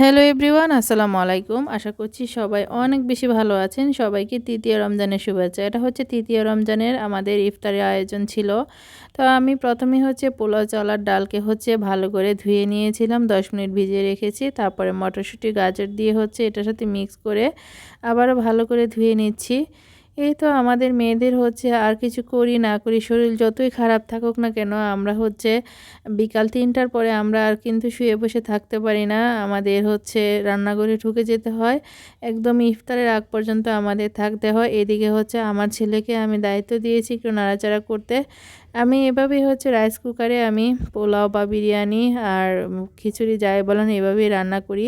Hello everyone আসসালামু আলাইকুম। আশা করছি সবাই অনেক বেশি ভালো আছেন। সবাইকে তৃতীয় রমজানের শুভেচ্ছা। এটা হচ্ছে তৃতীয় রমজানের আমাদের ইফতারের আয়োজন ছিল। তো আমি প্রথমে হচ্ছে পোলাও চালার ডালকে হচ্ছে ভালো করে ধুয়ে নিয়েছিলাম, দশ মিনিট ভিজিয়ে রেখেছি। তারপরে মটরশুঁটি, গাজর দিয়ে হচ্ছে এটার সাথে মিক্স করে আবারও ভালো করে ধুয়ে নিচ্ছি। এই তো আমাদের মেয়েদের হচ্ছে আর কিছু করি না করি, শরীর যতই খারাপ থাকুক না কেন, আমরা হচ্ছে বিকাল তিনটার পরে আমরা আর কিন্তু শুয়ে বসে থাকতে পারি না। আমাদের হচ্ছে রান্নাঘরে ঢুকে যেতে হয়, একদম ইফতারের আগ পর্যন্ত আমাদের থাকতে হয়। এদিকে হচ্ছে আমার ছেলেকে আমি দায়িত্ব দিয়েছি একটু নাড়াচাড়া করতে। আমি এভাবেই হচ্ছে রাইস কুকারে আমি পোলাও বা বিরিয়ানি আর খিচুড়ি যাই বলেন এভাবেই রান্না করি।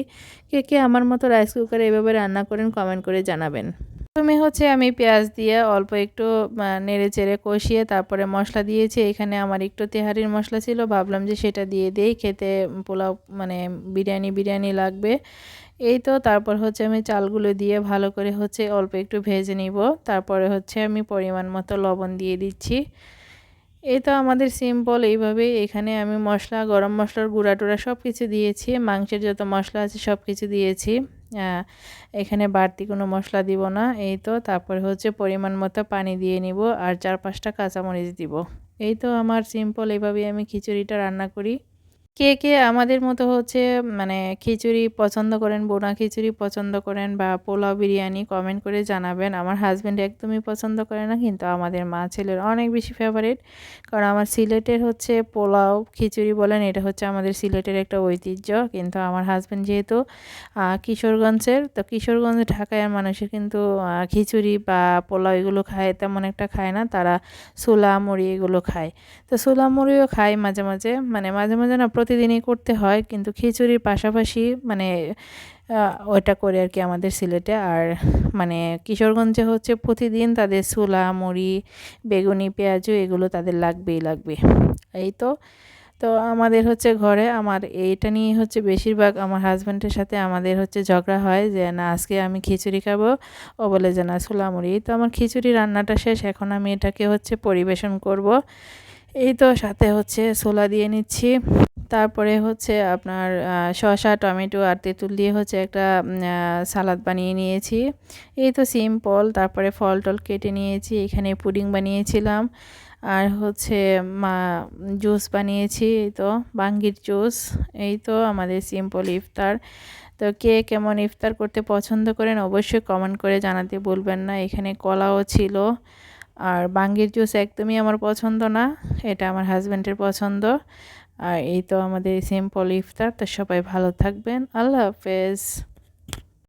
কে কে আমার মতো রাইস কুকারে এভাবে রান্না করেন কমেন্ট করে জানাবেন। প্রথমে হচ্ছে আমি পেঁয়াজ দিয়ে অল্প একটু নেড়ে চেড়ে কষিয়ে তারপরে মশলা দিয়েছি। এখানে আমার একটু তেহারির মশলা ছিল, ভাবলাম যে সেটা দিয়ে দিই, খেতে পোলাও মানে বিরিয়ানি বিরিয়ানি লাগবে। এই তো তারপর হচ্ছে আমি চালগুলো দিয়ে ভালো করে হচ্ছে অল্প একটু ভেজে নিব। তারপরে হচ্ছে আমি পরিমাণ মতো লবণ দিয়ে দিচ্ছি। এই তো আমাদের সিম্পল এইভাবে এখানে আমি মশলা, গরম মশলার গুঁড়া টুড়া সব কিছু দিয়েছি, মাংসের যত মশলা আছে সব কিছু দিয়েছি। এখানে বাড়তি কোনো মশলা দিব না। এই তো, তারপরে হচ্ছে পরিমাণ মতো পানি দিয়ে নিব আর চার পাঁচটা কাঁচামরিচ দিব। এই তো আমার সিম্পল এইভাবেই আমি খিচুড়িটা রান্না করি। কে কে আমাদের মতো হচ্ছে মানে খিচুড়ি পছন্দ করেন, বোনা খিচুড়ি পছন্দ করেন বা পোলাও বিরিয়ানি কমেন্ট করে জানাবেন। আমার হাজব্যান্ড একদমই পছন্দ করে না, কিন্তু আমাদের মা ছেলের অনেক বেশি ফেভারিট কারণ আমার সিলেটের হচ্ছে পোলাও খিচুড়ি বলেন, এটা হচ্ছে আমাদের সিলেটের একটা ঐতিহ্য। কিন্তু আমার হাজব্যান্ড যেহেতু কিশোরগঞ্জের, তো কিশোরগঞ্জ, ঢাকায় মানুষের কিন্তু খিচুড়ি বা পোলাও এগুলো খায়, তেমন একটা খায় না। তারা সোলা মুড়ি এগুলো খায়। তো সোলা মুড়িও খায় মাঝে মাঝে মানে মাঝে মাঝে না প্রতিদিনই করতে হয়, কিন্তু খিচুড়ির পাশাপাশি মানে ওইটা করে আর কি আমাদের সিলেটে। আর মানে কিশোরগঞ্জে হচ্ছে প্রতিদিন তাদের ছোলা, মুড়ি, বেগুনি, পেঁয়াজু এগুলো তাদের লাগবেই লাগবে। এই তো। তো আমাদের হচ্ছে ঘরে আমার এইটা নিয়ে হচ্ছে বেশিরভাগ আমার হাজব্যান্ডের সাথে আমাদের হচ্ছে ঝগড়া হয় যে, না, আজকে আমি খিচুড়ি খাব। ও বলে যে, না মুড়ি। তো আমার খিচুড়ি রান্নাটা শেষ, এখন আমি এটাকে হচ্ছে পরিবেশন করব। এই তো, সাথে হচ্ছে ছোলা দিয়ে নিচ্ছি। তারপরে হচ্ছে আপনার শসা, টমেটো আর তেঁতুল দিয়ে হচ্ছে একটা সালাদ বানিয়ে নিয়েছি। এই তো সিম্পল তারপরে ফল টল কেটে নিয়েছি, এখানে পুডিং বানিয়েছিলাম। আর হচ্ছে মা, জুস বানিয়েছি, এই তো বাঙ্গির জুস, এই তো আমাদের সিম্পল ইফতার। তো কে কেমন ইফতার করতে পছন্দ করেন অবশ্যই কমেন্ট করে জানাতে বলবেন না, এখানে কলাও ছিল। আর বাঙ্গির জুস একদমই আমার পছন্দ না, এটা আমার হাজব্যান্ডের পছন্দ। আর এই তো আমাদের সিম্পল ইফতার তো সবাই ভালো থাকবেন। আল্লাহ হাফেজ।